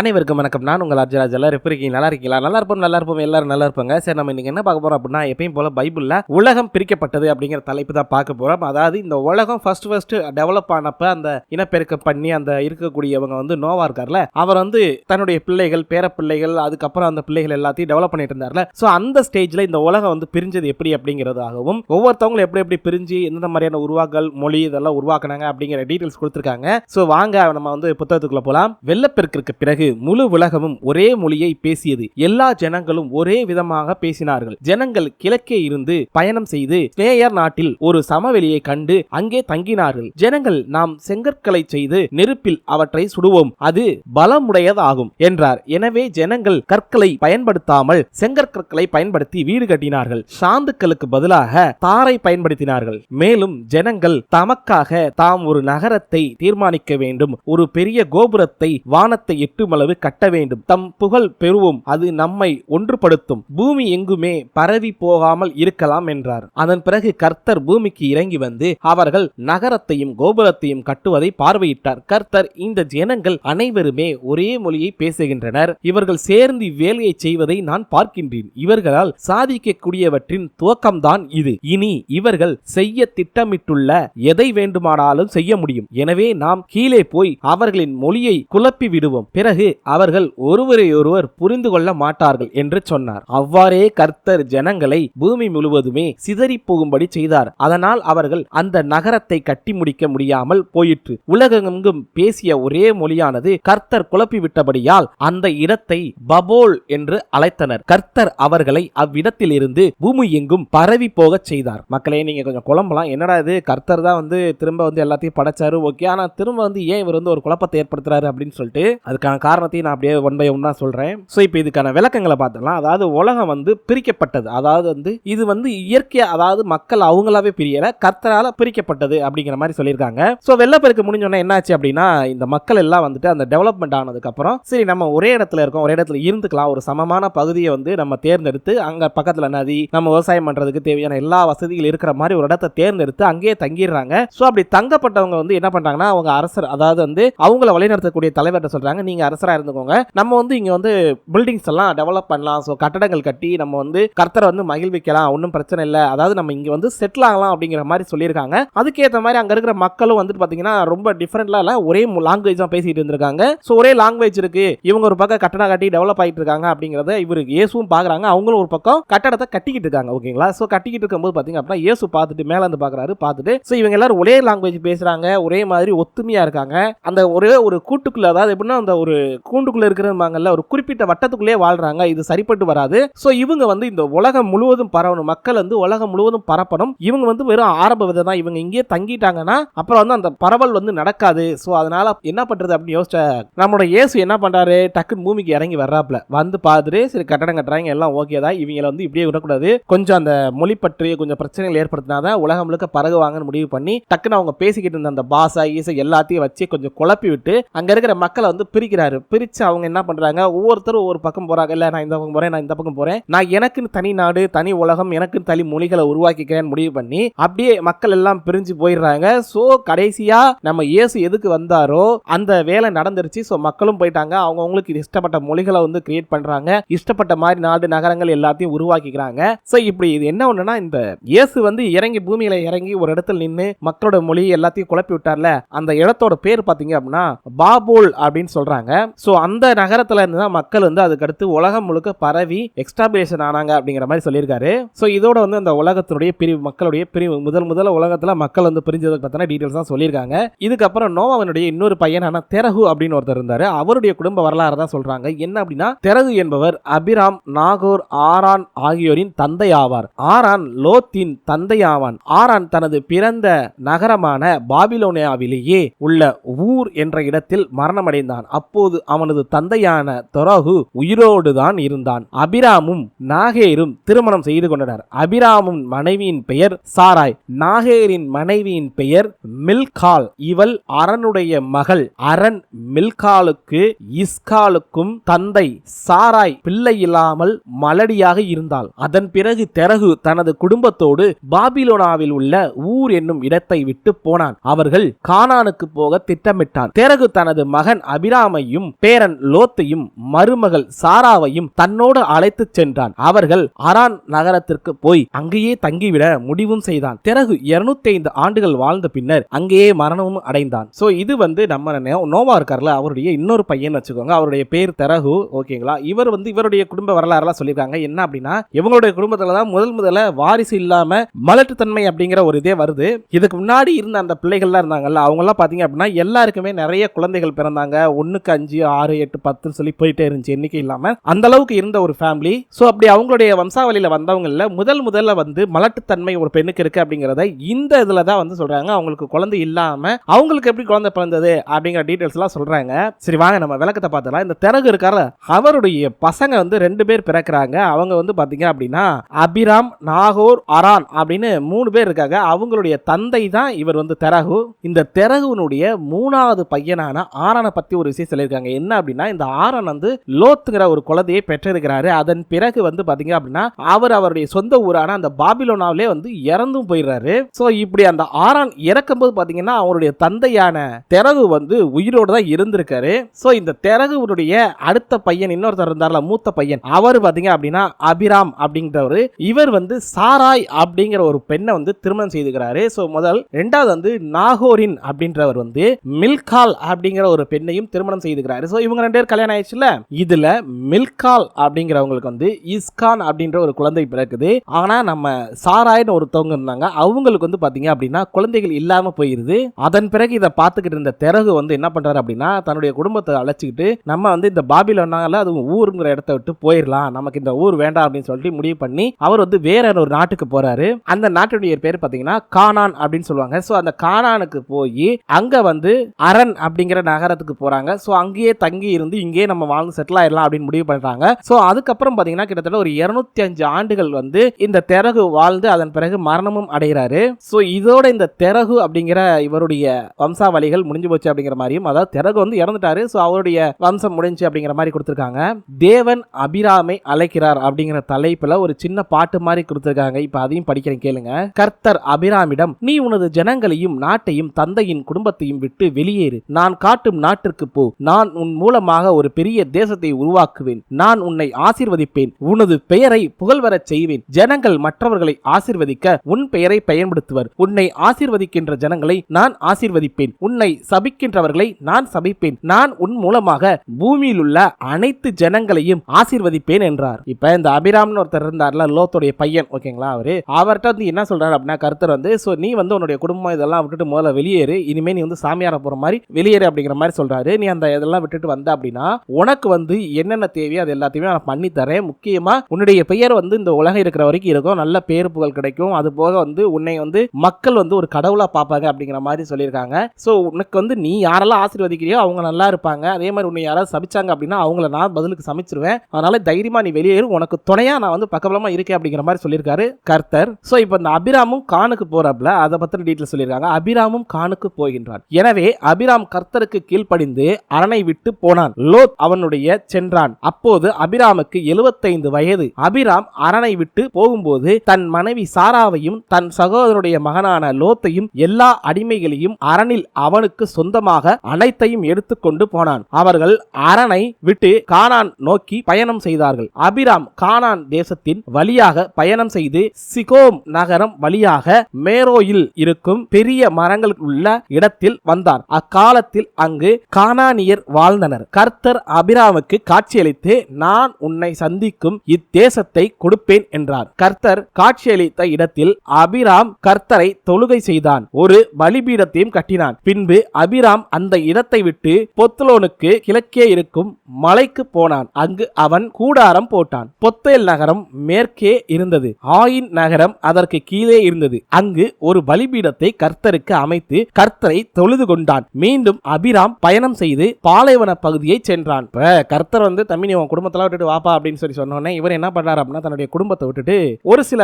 அனைவருக்கும் வணக்கம். நான் உங்கள் அர்ஜராஜ் எல்லாரும் எப்படி இருக்கீங்க? நல்லா இருக்கீங்களா? நல்லா இருப்போம் நல்லா இருப்போம் எல்லாரும் நல்லா இருப்பாங்க. சரி நம்ம இன்னைக்கு என்ன பார்க்க போறோம் அப்படின்னா எப்பயும் போல பைபிளில் உலகம் பிரிக்கப்பட்டது அப்படிங்கிற தலைப்பு தான் பார்க்க போறோம். அதாவது இந்த உலகம் ஃபர்ஸ்ட் ஃபர்ஸ்ட் டெவலப் ஆனப்ப அந்த இனப்பெருக்கம் பண்ணி அந்த இருக்கக்கூடியவங்க வந்து நோவா இருக்கார்ல அவர் வந்து தன்னுடைய பிள்ளைகள் பேர பிள்ளைகள் அதுக்கப்புறம் அந்த பிள்ளைகள் எல்லாத்தையும் டெவலப் பண்ணிட்டு இருந்தார்ல. ஸோ அந்த ஸ்டேஜில் இந்த உலகம் வந்து பிரிஞ்சது எப்படி அப்படிங்கிறதாகவும் ஒவ்வொருத்தவங்களும் எப்படி எப்படி பிரிஞ்சு எந்தெந்த மாதிரியான உருவாக்கல் மொழி இதெல்லாம் உருவாக்குனாங்க அப்படிங்கிற டீட்டெயில்ஸ் கொடுத்துருக்காங்க. ஸோ வாங்க நம்ம வந்து புத்தகத்துக்குள்ள போலாம். வெள்ளப்பெருக்கிற்கு பிறகு முழு உலகமும் ஒரே மொழியை பேசியது. எல்லா ஜனங்களும் ஒரே விதமாக பேசினார்கள். ஜனங்கள் கிழக்கே இருந்து பயணம் செய்து ஸ்னேயர் நாட்டில் ஒரு சமவெளியை கண்டு அங்கே தங்கினார்கள். ஜனங்கள் நாம் செங்கற்களை செய்து நெருப்பில் அவற்றை சுடுவோம். அது பலமுடையதாகும் என்றார். எனவே ஜனங்கள் கற்களை பயன்படுத்தாமல் செங்கற்கற்களை பயன்படுத்தி வீடு கட்டினார்கள். சாந்துக்களுக்கு பதிலாக தாரை பயன்படுத்தினார்கள். மேலும் ஜனங்கள் தமக்காக தாம் ஒரு நகரத்தை தீர்மானிக்க வேண்டும். ஒரு பெரிய கோபுரத்தை வானத்தை எட்டு எட்டுமளவு கட்ட வேண்டும். தம் புகழ் பெறுவோம் அது நம்மை ஒன்றுபடுத்தும். பூமி எங்குமே பரவி போகாமல் இருக்கலாம் என்றார். அதன் பிறகு கர்த்தர் பூமிக்கு இறங்கி வந்து அவர்கள் நகரத்தையும் கோபுரத்தையும் கட்டுவதை பார்வையிட்டார். கர்த்தர் இந்த ஜனங்கள் அனைவருமே ஒரே மொழியை பேசுகின்றனர். இவர்கள் சேர்ந்து வேலையை செய்வதை நான் பார்க்கின்றேன். இவர்களால் சாதிக்கக்கூடியவற்றின் துவக்கம்தான் இது. இனி இவர்கள் செய்ய திட்டமிட்டுள்ள எதை வேண்டுமானாலும் செய்ய முடியும். எனவே நாம் கீழே போய் அவர்களின் மொழியை குழப்பி விடுவோம் பிறகு அவர்கள் ஒருவரையொருவர் புரிந்து கொள்ள மாட்டார்கள் என்று சொன்னார். அவ்வாறே கர்த்தர் ஜனங்களை பூமி முழுவதுமே சிதறி போகும்படி செய்தார். அதனால் அவர்கள் அந்த நகரத்தை கட்டி முடிக்க முடியாமல் போயிற்று. உலகெங்கும் பேசிய ஒரே மொழியானது கர்த்தர் குழப்பிவிட்டபடியால் அந்த இடத்தை பபோல் என்று அழைத்தனர். கர்த்தர் அவர்களை அவ்விடத்தில் இருந்து பூமி எங்கும் பரவி போக செய்தார். மக்களே நீங்க கொஞ்சம் குழம்பலாம். என்னடா இது? கர்த்தர் தான் வந்து திரும்ப வந்து எல்லாத்தையும் படைச்சாரு. ஓகே ஆனா திரும்ப வந்து ஏன் இவர் வந்து ஒரு குழப்பத்தை ஏற்படுத்துறாரு அப்படின்னு சொல்லிட்டு அதுக்கான காரணத்தையும் நான் அப்படியே ஒன் பை ஒன்னா சொல்கிறேன் ஸோ இப்போ இதுக்கான விளக்கங்களை பார்த்துக்கலாம் அதாவது உலகம் வந்து பிரிக்கப்பட்டது. அதாவது வந்து இது வந்து இயற்கையாக அதாவது மக்கள் அவங்களாவே பிரியலை கர்த்தரால் பிரிக்கப்பட்டது அப்படிங்கிற மாதிரி சொல்லியிருக்காங்க. ஸோ வெள்ளப்பெருக்கு முடிஞ்சோடனே என்னாச்சு அப்படின்னா இந்த மக்கள் எல்லாம் வந்துட்டு அந்த டெவலப்மெண்ட் ஆனதுக்கப்புறம் சரி நம்ம ஒரே இடத்துல இருக்கோம் ஒரே இடத்துல இருந்துக்கலாம். ஒரு சமமான பகுதியை வந்து நம்ம தேர்ந்தெடுத்து அங்கே பக்கத்தில் நதி நம்ம விவசாயம் பண்ணுறதுக்கு தேவையான எல்லா வசதிகள் இருக்கிற மாதிரி ஒரு இடத்த தேர்ந்தெடுத்து அங்கேயே தங்கிடுறாங்க. ஸோ அப்படி தங்கப்பட்டவங்க வந்து என்ன பண்ணுறாங்கன்னா அவங்க அரசர் அதாவது வந்து அவங்கள வழிநடத்தக்கூடிய தலைவர்கிட்ட சொல்கிறாங்க நீங்கள் அரசு அரசரா இருந்துக்கோங்க. நம்ம வந்து இங்கே வந்து பில்டிங்ஸ் எல்லாம் டெவலப் பண்ணலாம். ஸோ கட்டடங்கள் கட்டி நம்ம வந்து கர்த்தரை வந்து மகிழ்விக்கலாம். ஒன்றும் பிரச்சனை இல்லை. அதாவது நம்ம இங்கே வந்து செட்டில் ஆகலாம் அப்படிங்கிற மாதிரி சொல்லியிருக்காங்க. அதுக்கேற்ற மாதிரி அங்கே இருக்கிற மக்களும் வந்துட்டு பார்த்தீங்கன்னா ரொம்ப டிஃப்ரெண்ட்லாம் இல்லை. ஒரே லாங்குவேஜ் தான் பேசிட்டு இருந்திருக்காங்க. ஸோ ஒரே லாங்குவேஜ் இருக்கு. இவங்க ஒரு பக்கம் கட்டடம் கட்டி டெவலப் ஆகிட்டு இருக்காங்க அப்படிங்கிறத இவரு இயேசுவும் பார்க்குறாங்க அவங்களும் ஒரு பக்கம் கட்டடத்தை கட்டிக்கிட்டு இருக்காங்க. ஓகேங்களா ஸோ கட்டிக்கிட்டு இருக்கும்போது பார்த்தீங்க அப்படின்னா இயேசு பார்த்துட்டு மேலே இருந்து பார்க்குறாரு பார்த்துட்டு. ஸோ இவங்க எல்லாரும் ஒரே லாங்குவேஜ் பேசுகிறாங்க ஒரே மாதிரி ஒத்துமையாக இருக்காங்க. அந்த ஒரே ஒரு கூட்டுக்குள்ள அதாவது எப்படின்னா அந்த ஒரு கூண்டுக்குள்ள இருக்கிறாங்கல்ல ஒரு குறிப்பிட்ட வட்டத்துக்குள்ளேயே வாழ்றாங்க இது சரிப்பட்டு வராது. ஸோ இவங்க வந்து இந்த உலகம் முழுவதும் பரவணும். மக்கள் வந்து உலகம் முழுவதும் பரப்பணும். இவங்க வந்து வெறும் ஆரம்ப விதை தான். இவங்க இங்கேயே தங்கிட்டாங்கன்னா அப்புறம் வந்து அந்த பரவல் வந்து நடக்காது. ஸோ அதனால என்ன பண்றது அப்படின்னு யோசிச்ச நம்மளோட இயேசு என்ன பண்றாரு? டக்குன்னு பூமிக்கு இறங்கி வர்றாப்ல வந்து பார்த்துட்டு சரி கட்டடம் கட்டுறாங்க எல்லாம் ஓகே தான். இவங்கள வந்து இப்படியே விடக்கூடாது. கொஞ்சம் அந்த மொழி பற்றி கொஞ்சம் பிரச்சனைகள் ஏற்படுத்தினாதான் உலகம் முழுக்க பரகுவாங்கன்னு முடிவு பண்ணி டக்குன்னு அவங்க பேசிக்கிட்டு இருந்த அந்த பாசா ஈசை எல்லாத்தையும் வச்சு கொஞ்சம் குழப்பி விட்டு அங்க இருக்கிற மக்களை வந்து பிரிக்கிறாரு. பிரித்து அவங்க என்ன பண்ணுறாங்க ஒவ்வொருத்தரும் ஒவ்வொரு பக்கம் போகிறாங்க இல்லை நான் இந்த பக்கம் போகிறேன் நான் இந்த பக்கம் போகிறேன் நான் எனக்குன்னு தனி நாடு தனி உலகம் எனக்குன்னு தனி மொழிகளை உருவாக்கிக்கிறேன்னு முடிவு பண்ணி அப்படியே மக்கள் எல்லாம் பிரிஞ்சு போயிடுறாங்க. ஸோ கடைசியாக நம்ம இயேசு எதுக்கு வந்தாரோ அந்த வேலை நடந்துருச்சு. ஸோ மக்களும் போயிட்டாங்க. அவங்க அவங்களுக்கு இஷ்டப்பட்ட மொழிகளை வந்து கிரியேட் பண்ணுறாங்க இஷ்டப்பட்ட மாதிரி நாடு நகரங்கள் எல்லாத்தையும் உருவாக்கிக்கிறாங்க. ஸோ இப்படி இது என்ன ஒன்றுனா இந்த இயேசு வந்து இறங்கி பூமியில் இறங்கி ஒரு இடத்துல நின்று மக்களோட மொழி எல்லாத்தையும் குழப்பி விட்டார்ல அந்த இடத்தோட பேர் பார்த்தீங்க அப்படின்னா பாபோல் அப்படின்னு சொல்கிறாங்க ஸோ அந்த நகரத்துல இருந்து தான் மக்கள் வந்து அதுக்கடுத்து உலகம் முழுக்க பரவி எக்ஸ்டாபிலேஷன் ஆனாங்க அப்படிங்கிற மாதிரி சொல்லியிருக்காரு. ஸோ இதோட வந்து அந்த உலகத்தினுடைய பிரிவு மக்களுடைய பிரிவு முதல் முதல்ல உலகத்துல மக்கள் வந்து பிரிஞ்சதுக்கு பத்தின டீட்டெயில்ஸ் தான் சொல்லியிருக்காங்க. இதுக்கப்புறம் நோவாவினுடைய இன்னொரு பையனான தெரகு அப்படின்னு ஒருத்தர் இருந்தாரு. அவருடைய குடும்ப வரலாறு தான் சொல்றாங்க. என்ன அப்படின்னா தெரகு என்பவர் அபிராம் நாகூர் ஆரான் ஆகியோரின் தந்தை ஆவார் ஆரான் லோத்தின் தந்தை ஆவான் ஆரான் தனது பிறந்த நகரமான பாபிலோனியாவிலேயே உள்ள ஊர் என்ற இடத்தில் மரணமடைந்தான். அப்போது அவனது தந்தையான தொரகு உயிரோடு தான் இருந்தான். அபிராமும் நாகேரும் திருமணம் செய்து கொண்டனர். அபிராமும் மனைவியின் பெயர் சாராய். நாகேரின் மனைவியின் பெயர் மில்கால். இவள் அரனுடைய மகள். அரண் மில்காலுக்கு இஸ்காலுக்கும் தந்தை சாராய் பிள்ளை இல்லாமல் மலடியாக இருந்தாள். அதன் பிறகு தெரகு தனது குடும்பத்தோடு பாபிலோனாவில் உள்ள ஊர் என்னும் இடத்தை விட்டு போனான். அவர்கள் கானானுக்கு போக திட்டமிட்டான். தெரகு தனது மகன் அபிராமையும் பேரன் லோத்தையும் மருமகள் சாராவையும் தன்னோடு அழைத்துச் சென்றான். அவர்கள் அரான் நகரத்திற்கு போய் அங்கேயே தங்கிவிட முடிவும் செய்தான். பிறகு 205 ஐந்து ஆண்டுகள் வாழ்ந்த பின்னர் அங்கேயே மரணமும் அடைந்தான். சோ இது வந்து நம்ம நோவா இருக்கார்ல அவருடைய இன்னொரு பையன் வச்சுக்கோங்க. அவருடைய பேர் தெரகு ஓகேங்களா? இவர் வந்து இவருடைய குடும்ப வரலாறுலாம் சொல்லியிருக்காங்க. என்ன அப்படின்னா இவங்களுடைய குடும்பத்துல தான் முதல் முதல்ல வாரிசு இல்லாம மலட்டுத்தன்மை அப்படிங்கிற ஒரு இதே வருது. இதுக்கு முன்னாடி இருந்த அந்த பிள்ளைகள்லாம் இருந்தாங்கல்ல அவங்க எல்லாம் பாத்தீங்க அப்படின்னா எல்லாருக்குமே நிறைய குழந்தைகள் பிறந்தாங்க. ஒன்னுக்கு அஞ்சு ஆறு எட்டு பத்துன்னு சொல்லி போயிட்டே இருந்துச்சு. எண்ணிக்கை இல்லாம அந்த அளவுக்கு இருந்த ஒரு ஃபேமிலி ஸோ அப்படி அவங்களுடைய வம்சாவளியில் வந்தவங்களில் முதல் முதல்ல வந்து மலட்டுத்தன்மை ஒரு பெண்ணுக்கு இருக்கு அப்படிங்கறத இந்த இதில் தான் வந்து சொல்றாங்க. அவங்களுக்கு குழந்தை இல்லாம அவங்களுக்கு எப்படி குழந்தை பிறந்தது அப்படிங்கிற டீடைல்ஸ் எல்லாம் சொல்றாங்க. சரி வாங்க நம்ம விளக்கத்தை பார்த்தலாம் இந்த திறகு இருக்கார அவருடைய பசங்க வந்து ரெண்டு பேர் பிறக்கிறாங்க. அவங்க வந்து பாத்தீங்க அப்படின்னா அபிராம் நாகூர் அரான் அப்படின்னு மூணு பேர் இருக்காங்க. அவங்களுடைய தந்தை தான் இவர் வந்து தெரகு இந்த தெரகுனுடைய மூணாவது பையனான ஆரானை பத்தி ஒரு விஷயம் சொல்லியிருக்காங்க என்ன அப்படின்னா இந்த ஆரன் வந்து லோத்துங்கிற ஒரு குழந்தையை பெற்றிருக்கிறாரு. அதன் பிறகு வந்து பாத்தீங்க அப்படின்னா அவர் அவருடைய சொந்த ஊரான அந்த பாபிலோனாவிலே வந்து இறந்தும் போயிடுறாரு. சோ இப்படி அந்த ஆரான் இறக்கும்போது பாத்தீங்கன்னா அவருடைய தந்தையான தெரகு வந்து உயிரோடு தான் இருந்திருக்காரு. சோ இந்த தெரகுனுடைய அடுத்த பையன் இன்னொருத்தர் இருந்தார்ல மூத்த பையன் அவர் பாத்தீங்க அப்படின்னா அபிராம் அப்படிங்கிறவர் இவர் வந்து சாராய் அப்படிங்கிற ஒரு பெண்ணை வந்து திருமணம் செய்துக்கிறாரு. சோ முதல் ரெண்டாவது வந்து நாகோரின் அப்படின்றவர் வந்து மில்கால் அப்படிங்கிற ஒரு பெண்ணையும் திருமணம் செய்து செய்துக்கிறாரு ஸோ இவங்க ரெண்டு பேர் கல்யாணம் ஆயிடுச்சுல இதுல மில்கால் அப்படிங்கிறவங்களுக்கு வந்து இஸ்கான் அப்படின்ற ஒரு குழந்தை பிறக்குது. ஆனா நம்ம சாராய்னு ஒருத்தவங்க இருந்தாங்க. அவங்களுக்கு வந்து பாத்தீங்க அப்படின்னா குழந்தைகள் இல்லாம போயிருது. அதன் பிறகு இதை பார்த்துக்கிட்டு இருந்த திறகு வந்து என்ன பண்றாரு அப்படின்னா தன்னுடைய குடும்பத்தை அழைச்சிக்கிட்டு நம்ம வந்து இந்த பாபிலோனால அது ஊருங்கிற இடத்த விட்டு போயிடலாம் நமக்கு இந்த ஊர் வேண்டாம் அப்படின்னு சொல்லிட்டு முடிவு பண்ணி அவர் வந்து வேற ஒரு நாட்டுக்கு போறாரு. அந்த நாட்டுடைய பேர் பாத்தீங்கன்னா கானான் அப்படின்னு சொல்லுவாங்க. ஸோ அந்த கானானுக்கு போய் அங்க வந்து அரண் அப்படிங்கிற நகரத்துக்கு போறாங்க. ஸோ அங்க அங்கேயே தங்கி இருந்து இங்கேயே நம்ம வாழ்ந்து செட்டில் ஆயிடலாம் அப்படின்னு முடிவு பண்ணுறாங்க ஸோ அதுக்கப்புறம் பாத்தீங்கன்னா கிட்டத்தட்ட ஒரு 205 அஞ்சு ஆண்டுகள் வந்து இந்த தெரகு வாழ்ந்து அதன் பிறகு மரணமும் அடைகிறாரு. சோ இதோட இந்த தெரகு அப்படிங்கிற இவருடைய வம்சாவளிகள் முடிஞ்சு போச்சு அப்படிங்கிற மாதிரியும் அதாவது தெரகு வந்து இறந்துட்டாரு. சோ அவருடைய வம்சம் முடிஞ்சு அப்படிங்கிற மாதிரி கொடுத்துருக்காங்க. தேவன் அபிராமை அழைக்கிறார் அப்படிங்கிற தலைப்புல ஒரு சின்ன பாட்டு மாதிரி கொடுத்துருக்காங்க. இப்ப அதையும் படிக்கிறேன் கேளுங்க. கர்த்தர் அபிராமிடம் நீ உனது ஜனங்களையும் நாட்டையும் தந்தையின் குடும்பத்தையும் விட்டு வெளியேறு. நான் காட்டும் நாட்டிற்கு போ. நான் உன் மூலமாக ஒரு பெரிய தேசத்தை உருவாக்குவேன். நான் உன்னை ஆசிர்வதிப்பேன். உனது பெயரை புகழ்வரச் செய்வேன். ஜனங்கள் மற்றவர்களை ஆசிர்வதிக்க உன் பெயரை பயன்படுத்துவர். உன்னை ஆசிர்வதிக்கின்ற ஜனங்களை நான் ஆசீர்வதிப்பேன். உன்னை சபிக்கின்றவர்களை நான் சபிப்பேன். நான் உன் மூலமாக பூமியில் உள்ள அனைத்து ஜனங்களையும் ஆசிர்வதிப்பேன் என்றார். இப்ப இந்த அபிராம்னு ஒருத்தர் இருந்தார்ல லோத்துடைய பையன். ஓகேங்களா அவரு? அவர்கிட்ட வந்து என்ன சொல்றாரு அப்படின்னா கருத்தர் வந்து சோ நீ வந்து உன்னுடைய குடும்பம் இதெல்லாம் விட்டுட்டு முதல்ல வெளியேறு. இனிமே நீ வந்து சாமியார போற மாதிரி வெளியேறு அப்படிங்கிற மாதிரி சொல்றாரு. நீ அந்த இதெல்லாம் விட்டுட்டு வந்த அப்படின்னா உனக்கு வந்து என்னென்ன தேவையோ அது எல்லாத்தையுமே நான் பண்ணி தரேன். முக்கியமா உன்னுடைய பெயர் வந்து இந்த உலகம் இருக்கிற வரைக்கும் இருக்கும். நல்ல பேர் புகழ் கிடைக்கும். அது போக வந்து உன்னை வந்து மக்கள் வந்து ஒரு கடவுளா பார்ப்பாங்க அப்படிங்கிற மாதிரி சொல்லியிருக்காங்க. ஸோ உனக்கு வந்து நீ யாரெல்லாம் ஆசீர்வதிக்கிறியோ அவங்க நல்லா இருப்பாங்க. அதே மாதிரி உன்னை யாராவது சமைச்சாங்க அப்படின்னா அவங்கள நான் பதிலுக்கு சமைச்சிருவேன். அதனால தைரியமா நீ வெளியேறு உனக்கு துணையா நான் வந்து பக்கபலமா இருக்கேன் அப்படிங்கிற மாதிரி சொல்லியிருக்காரு கர்த்தர். ஸோ இப்போ இந்த அபிராமும் கானுக்கு போறப்பல அதை பத்தின டீட்டெயில் சொல்லியிருக்காங்க. அபிராமும் கானுக்கு போகின்றான். எனவே அபிராம் கர்த்தருக்கு கீழ்ப்படிந்து அரணை விட்டு போனான். லோத் அவனுடைய சென்றான். அப்போது அபிராமுக்கு 75 வயது. அபிராம் அரணை விட்டு போகும்போது தன் மனைவி சாராவையும் தன் சகோதரனுடைய மகனான லோத்தையும் எல்லா அடிமைகளையும் அரணில் அவனுக்கு சொந்தமாக அனைத்தையும் எடுத்துக்கொண்டு போனான். அவர்கள் அரணை விட்டு கானான் நோக்கி பயணம் செய்தார்கள். அபிராம் கானான் தேசத்தின் வழியாக பயணம் செய்து சிகோம் நகரம் வழியாக மேரோயில் இருக்கும் பெரிய மரங்கள் உள்ள இடத்தில் வந்தார் அக்காலத்தில் அங்கு கானானியர் வாழ்ந்தனர். கர்த்தர் அபிராமுக்கு காட்சியளித்து நான் உன்னை சந்திக்கும் இத்தேசத்தை கொடுப்பேன் என்றார். கர்த்தர் காட்சியளித்த இடத்தில் அபிராம் கர்த்தரை தொழுகை செய்தான். ஒரு பலிபீடத்தையும் கட்டினான். பின்பு அபிராம் அந்த இடத்தை விட்டு பொத்துலோனுக்கு கிழக்கே இருக்கும் மலைக்கு போனான். அங்கு அவன் கூடாரம் போட்டான். பொத்தேல் நகரம் மேற்கே இருந்தது. ஆயின் நகரம் அதற்கு கீழே இருந்தது. அங்கு ஒரு பலிபீடத்தை கர்த்தருக்கு அமைத்து கர்த்தரை தொழுது கொண்டான். மீண்டும் அபிராம் பயணம் செய்து பாலைவன பகுதியை சென்றான். இப்ப கர்த்தர் வந்து தம்பி நீ உன் குடும்பத்தெல்லாம் விட்டுட்டு வாப்பா அப்படின்னு சொல்லி சொன்னோன்னே இவர் என்ன பண்ணார் அப்படின்னா தன்னுடைய குடும்பத்தை விட்டுட்டு ஒரு சில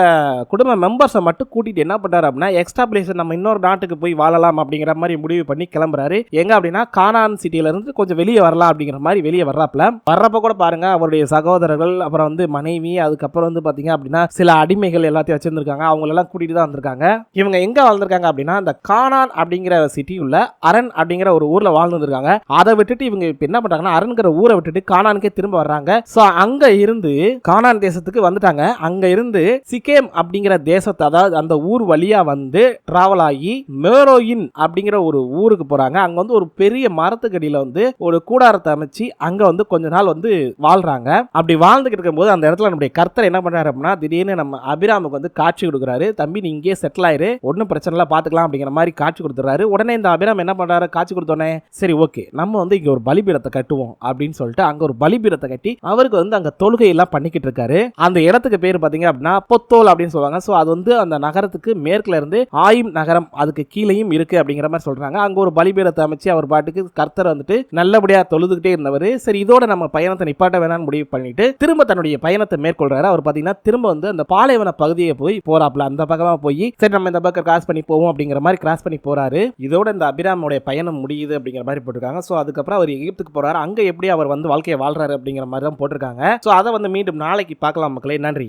குடும்ப மெம்பர்ஸை மட்டும் கூட்டிட்டு என்ன பண்ணார் அப்படின்னா எக்ஸ்ட்ரா பிளேஸ் நம்ம இன்னொரு நாட்டுக்கு போய் வாழலாம் அப்படிங்கிற மாதிரி முடிவு பண்ணி கிளம்புறாரு. எங்க அப்படின்னா கானான் சிட்டியில இருந்து கொஞ்சம் வெளியே வரலாம் அப்படிங்கிற மாதிரி வெளியே வர்றாப்ல வர்றப்ப கூட பாருங்க அவருடைய சகோதரர்கள் அப்புறம் வந்து மனைவி அதுக்கப்புறம் வந்து பாத்தீங்க அப்படின்னா சில அடிமைகள் எல்லாத்தையும் வச்சிருந்திருக்காங்க. அவங்க எல்லாம் கூட்டிட்டு தான் வந்திருக்காங்க. இவங்க எங்க வாழ்ந்திருக்காங்க அப்படின்னா அந்த கானான் அப்படிங்கிற சிட்டி உள்ள அரண் அப்படிங்கிற ஒரு ஊர்ல வாழ்ந்துருக்காங்க அதை விட்டுட்டு இவங்க இப்ப என்ன பண்றாங்கன்னா அருண்கிற ஊரை விட்டுட்டு கானானுக்கே திரும்ப வர்றாங்க. சோ அங்க இருந்து கானான் தேசத்துக்கு வந்துட்டாங்க. அங்க இருந்து சிக்கேம் அப்படிங்கிற தேசத்தை அதாவது அந்த ஊர் வழியா வந்து டிராவல் ஆகி மேரோயின் அப்படிங்கிற ஒரு ஊருக்கு போறாங்க. அங்க வந்து ஒரு பெரிய மரத்துக்கடியில வந்து ஒரு கூடாரத்தை அமைச்சு அங்க வந்து கொஞ்ச நாள் வந்து வாழ்றாங்க. அப்படி வாழ்ந்துகிட்டு இருக்கும்போது அந்த இடத்துல நம்முடைய கர்த்தர் என்ன பண்றாரு அப்படின்னா திடீர்னு நம்ம அபிராமுக்கு வந்து காட்சி கொடுக்குறாரு. தம்பி நீ இங்கேயே செட்டில் ஆயிரு. ஒன்றும் பிரச்சனை இல்லை பார்த்துக்கலாம் அப்படிங்கிற மாதிரி காட்சி கொடுத்துறாரு உடனே இந்த அபிராம் என்ன பண்றாரு? காட்சி கொடுத்தோடனே சரி ஓகே. நம்ம வந்து இங்க ஒரு பலிபீடத்தை கட்டுவோம் அப்படின்னு சொல்லிட்டு அங்க ஒரு பலிபீடத்தை கட்டி அவருக்கு வந்து அங்க தொழுகை எல்லாம் பண்ணிக்கிட்டு இருக்காரு. அந்த இடத்துக்கு பேர் பாத்தீங்க அப்படின்னா பொத்தோல் அப்படின்னு சொல்லுவாங்க. ஸோ அது வந்து அந்த நகரத்துக்கு மேற்குல இருந்து ஆயும் நகரம் அதுக்கு கீழேயும் இருக்கு அப்படிங்கிற மாதிரி சொல்றாங்க. அங்க ஒரு பலிபீடத்தை அமைச்சு அவர் பாட்டுக்கு கர்த்தர் வந்துட்டு நல்லபடியா தொழுதுகிட்டே இருந்தவர். சரி இதோட நம்ம பயணத்தை நிப்பாட்ட வேணாம்னு முடிவு பண்ணிட்டு திரும்ப தன்னுடைய பயணத்தை மேற்கொள்றாரு. அவர் பாத்தீங்கன்னா திரும்ப வந்து அந்த பாலைவன பகுதியை போய் போறாப்ல அந்த பக்கமா போய் சரி நம்ம இந்த பக்கம் கிராஸ் பண்ணி போவோம் அப்படிங்கிற மாதிரி கிராஸ் பண்ணி போறாரு. இதோட இந்த அபிராமோடைய பயணம் முடியுது அப்படிங்கிற மாதிரி போட்டிருக்காங்க. ஸோ அதுக்கப்புறம் அவர் எகிப்துக்கு போறாரு அங்க எப்படி அவர் வந்து வாழ்க்கையை வாழ்றாரு அப்படிங்கிற மாதிரி தான் போட்டிருக்காங்க. ஸோ அதை வந்து மீண்டும் நாளைக்கு பார்க்கலாம் மக்களே. நன்றி.